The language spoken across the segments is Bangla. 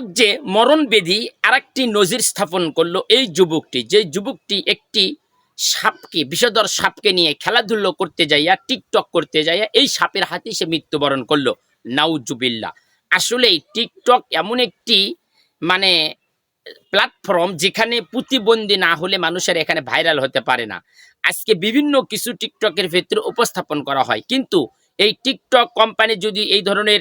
যে মরণবেদী আরেকটি নজির স্থাপন করল এই যুবকটি। যে যুবকটি একটি সাপকে, বিষধর সাপকে নিয়ে খেলাধুলো করতে যাইয়া, টিকটক করতে যাইয়া এই সাপের হাতে সে মৃত্যুবরণ করল। নাউজুবিল্লা আসলে টিকটক এমন একটি মানে প্ল্যাটফর্ম যেখানে প্রতিবন্ধী না হলে মানুষের এখানে ভাইরাল হতে পারে না। আজকে বিভিন্ন কিছু টিকটকের ভেতরে উপস্থাপন করা হয়। কিন্তু এই টিকটক কোম্পানি যদি এই ধরনের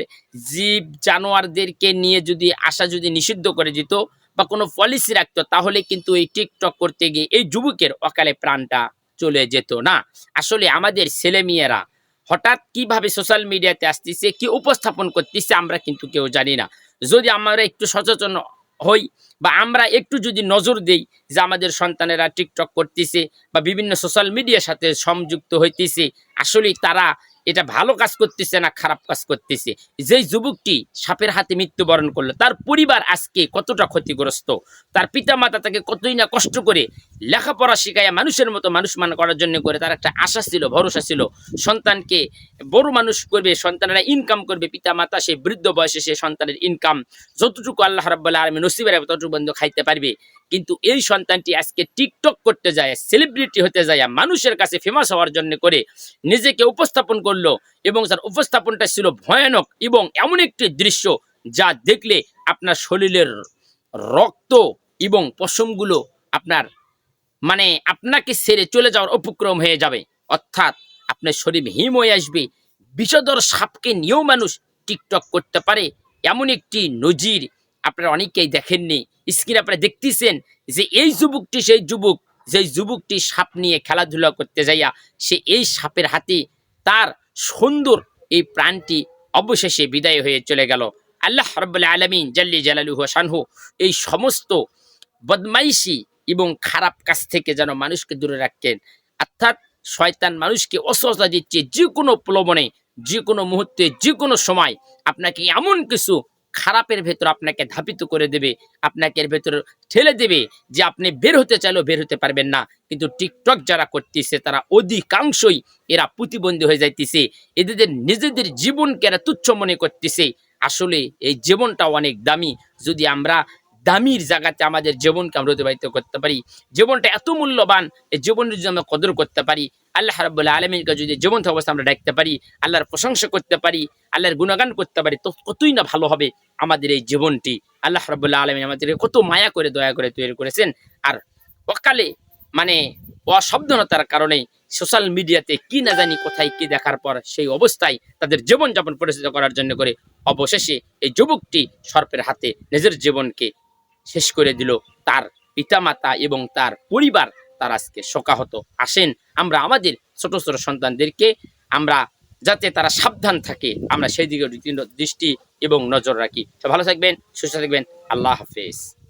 জীব জানোয়ারদেরকে নিয়ে যদি আসা যদি নিষিদ্ধ করে দিত বা কোনো পলিসি রাখতো, তাহলে কিন্তু এই টিকটক করতে গিয়ে এই যুবকের অকালে প্রাণটা চলে যেত না। আসলে আমাদের ছেলেমেয়েরা হঠাৎ কীভাবে সোশ্যাল মিডিয়াতে আসতেছে, কি উপস্থাপন করতেছে, আমরা কিন্তু কেউ জানি না। যদি আমরা একটু সচেতন হই বা আমরা একটু যদি নজর দেই যে আমাদের সন্তানেরা টিকটক করতেছে বা বিভিন্ন সোশ্যাল মিডিয়ার সাথে সংযুক্ত হইতেছে, আসলেই তারা এটা ভালো কাজ করতেছে না খারাপ কাজ করতেছে? যেই যুবকটি সাপের হাতে মৃত্যুবরণ করল, তার পরিবার আজকে কতটা ক্ষতিগ্রস্ত? তার পিতামাতা তাকে কতই না কষ্ট করে লেখাপড়া শিখাইয়া মানুষের মতো মানুষ মান করার জন্য করে, তার একটা আশা ছিল, ভরসা ছিল। সন্তানকে বড় মানুষ করবে, সন্তানেরা ইনকাম করবে, পিতামাতা সে বৃদ্ধ বয়সে সে সন্তানের ইনকাম যতটুকু আল্লাহ রাব্বাল্লাহ আলমী নসিবের ততটুকু বন্ধু খাইতে পারবে। কিন্তু এই সন্তানটি আজকে টিকটক করতে যায় সেলিব্রিটি হতে যায়, মানুষের কাছে ফেমাস হওয়ার জন্য করে নিজেকে উপস্থাপন করল এবং তার উপস্থাপনটা ছিল ভয়ানক এবং এমন একটি দৃশ্য যা দেখলে আপনার শরীরের রক্ত এবং পশমগুলো আপনার মানে আপনাকে ছেড়ে চলে যাওয়ার উপক্রম হয়ে যাবে। অর্থাৎ আপনার শরীর হিম হয়ে আসবে। বিষধর সাপকে নিয়েও মানুষ টিকটক করতে পারে। এমন একটি নজির আপনারা অনেকেই দেখেননি। স্ক্রিনে আপনারা দেখতেছেন যে এই যুবকটি, সেই যুবক, যেই যুবকটি সাপ নিয়ে খেলাধুলা করতে যাইয়া, সে এই সাপের হাতে তার সুন্দর এই প্রাণটি অবশেষে বিদায় হয়ে চলে গেল। আল্লাহ রব্বুল্লাহ আলমিন জাল্লি জালালু শানহু এই সমস্ত বদমাইশি এবং খারাপ কাজ থেকে যেন মানুষকে দূরে রাখেন। অর্থাৎ শয়তান মানুষকে অসহজতা দিচ্ছে যে কোনো প্রলোভনে, যে কোনো মুহূর্তে, যে কোনো সময় আপনাকে এমন কিছু খারাপের ভেতর আপনাকে ধাপিত করে দেবে আপনাকে এর ভেতর ঠেলে দেবে যে আপনি বের হতে চাইলেও বের হতে পারবেন না। কিন্তু টিকটক যারা করতেছে, তারা অধিকাংশই এরা প্রতিবন্ধী হয়ে যাইতেছে। এদের নিজেদের জীবনকে এরা তুচ্ছ মনে করতেছে। আসলে এই জীবনটা অনেক দামি। যদি আমরা দামির জায়গাতে আমাদের জীবনকে আমরা অতিবাহিত করতে পারি। জীবনটা এত মূল্যবান, এই জীবনের যদি আমরা কদর করতে পারি। আল্লাহ রাবুল্লাহ আলমীকে যদি জীবন অবস্থা আমরা ডাকতে পারি, আল্লাহর প্রশংসা করতে পারি, আল্লাহর গুণগান করতে পারি, তো কতই না ভালো হবে আমাদের এই জীবনটি। আল্লাহ রাবুল্লাহ আলমী আমাদেরকে কত মায়া করে, দয়া করে তৈরি করেছেন। আর অকালে মানে অসাবধানতার কারণে সোশ্যাল মিডিয়াতে কি না জানি কোথায় কি দেখার পর সেই অবস্থায় তাদের জীবনযাপন পরিচিত করার জন্য করে অবশেষে এই যুবকটি সর্পের হাতে নিজের জীবনকে শেষ করে দিল। তার পিতামাতা এবং তার পরিবার তার আজকে শোকাহত। আসেন আমরা আমাদের ছোট ছোট সন্তানদেরকে আমরা যাতে তারা সাবধান থাকে, আমরা সেই দিকে দৃষ্টি এবং নজর রাখি। ভালো থাকবেন, সুস্থ থাকবেন। আল্লাহ হাফেজ।